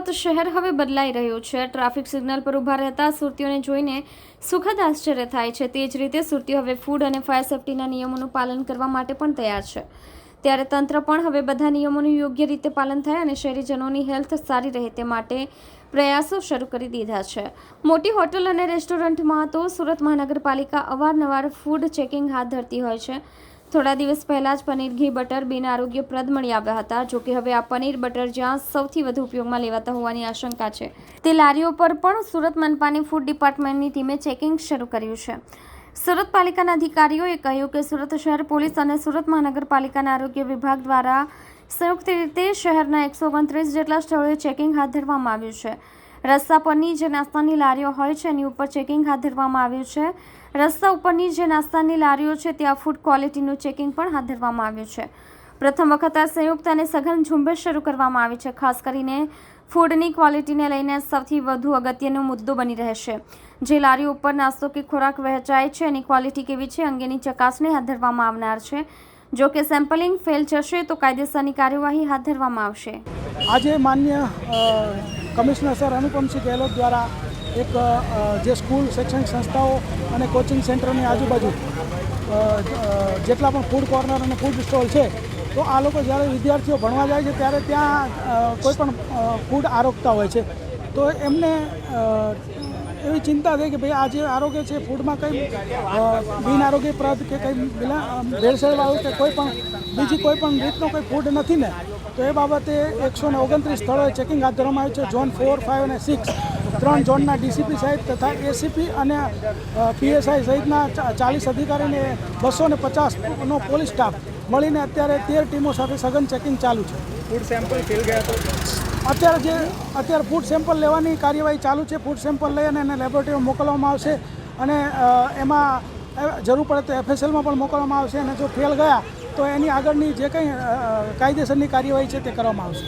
સુરત શહેર હવે બદલાઈ રહ્યું છે. ટ્રાફિક સિગ્નલ પર ઊભા રહેતા સુરતીઓને જોઈને સુખદ આશ્ચર્ય થાય છે. તે જ રીતે સુરતીઓ હવે ફૂડ અને ફાયર સેફટીના નિયમોનું પાલન કરવા માટે પણ તૈયાર છે. ત્યારે તંત્ર પણ હવે બધા નિયમોનું યોગ્ય રીતે પાલન થાય અને શહેરીજનોની હેલ્થ સારી રહે તે માટે પ્રયાસો શરૂ કરી દીધા છે. મોટી હોટલ અને રેસ્ટોરન્ટમાં તો સુરત મહાનગરપાલિકા અવારનવાર ફૂડ ચેકિંગ હાથ ધરતી હોય છે. થોડા દિવસ પહેલાં જ પનીર, ઘી, બટર બિન આરોગ્યપ્રદ મળી આવ્યા હતા. જો કે હવે આ પનીર, બટર જ્યાં સૌથી વધુ ઉપયોગમાં લેવાતા હોવાની આશંકા છે. તે લારીઓ પર પણ સુરત મનપાની ફૂડ ડિપાર્ટમેન્ટની ટીમે ચેકિંગ શરૂ કર્યું છે. સુરત પાલિકાના અધિકારીઓએ કહ્યું કે સુરત શહેર પોલીસ અને સુરત મહાનગરપાલિકાના આરોગ્ય વિભાગ દ્વારા સંયુક્ત રીતે શહેરના એકસો ઓગણત્રીસ જેટલા સ્થળોએ ચેકિંગ હાથ ધરવામાં આવ્યું છે. રસ્તા પરની જે નાસ્તાની લારીઓ હોય છે, એની ઉપર ચેકિંગ હાથ ધરવામાં આવ્યું છે. રસ્તા ઉપરની જે નાસ્તાની લારીઓ છે, ત્યાં ફૂડ ક્વોલિટીનું ચેકિંગ પણ હાથ ધરવામાં આવ્યું છે. પ્રથમ વખત આ સંયુક્ત અને સઘન ઝુંબેશ શરૂ કરવામાં આવી છે. ખાસ કરીને ફૂડની ક્વોલિટીને લઈને સૌથી વધુ અગત્યનો મુદ્દો બની રહેશે. જે લારીઓ ઉપર નાસ્તો કે ખોરાક વહેંચાય છે, એની ક્વોલિટી કેવી છે, અંગેની ચકાસણી હાથ ધરવામાં આવનાર છે. જો કે સેમ્પલિંગ ફેલ જશે, તો કાયદેસરની કાર્યવાહી હાથ ધરવામાં આવશે. આજે માન્ય કમિશનર સર અનુપમસિંહ ગેહલોત દ્વારા એક જે સ્કૂલ શૈક્ષણિક સંસ્થાઓ અને કોચિંગ સેન્ટરની આજુબાજુ જેટલા પણ ફૂડ કોર્નર અને ફૂડ સ્ટોલ છે, તો આ લોકો જ્યારે વિદ્યાર્થીઓ ભણવા જાય છે ત્યારે ત્યાં કોઈ પણ ફૂડ આરોગતા હોય છે. તો એમને એવી ચિંતા થઈ કે ભાઈ આ જે આરોગ્ય છે, ફૂડમાં કંઈ બિન આરોગ્યપ્રદ કે કંઈ ભેળસેળવાળું કે કોઈ પણ, બીજી કોઈ પણ રીતનો કોઈ ફૂડ નથી ને, તો એ બાબતે એકસો ને ઓગણત્રીસ સ્થળોએ ચેકિંગ હાથ ધરવામાં આવ્યું છે, ઝોન ફોર ફાઇવ અને સિક્સ. ત્રણ ઝોનના ડીસીપી સાહેબ તથા એસીપી અને પીએસઆઈ સહિતના ચાલીસ અધિકારીને બસો ને પચાસનો પોલીસ સ્ટાફ મળીને અત્યારે તેર ટીમો સાથે સઘન ચેકિંગ ચાલુ છે. ફૂડ સેમ્પલ ફેલ ગયા તો? અત્યારે જે અત્યારે ફૂડ સેમ્પલ લેવાની કાર્યવાહી ચાલુ છે ફૂડ સેમ્પલ લઈ અને એને લેબોરેટરીમાં મોકલવામાં આવશે અને એમાં જરૂર પડે તો એફએસએલમાં પણ મોકલવામાં આવશે અને જો ફેલ ગયા, તો એની આગળની જે કંઈ કાયદેસરની કાર્યવાહી છે તે કરવામાં આવશે.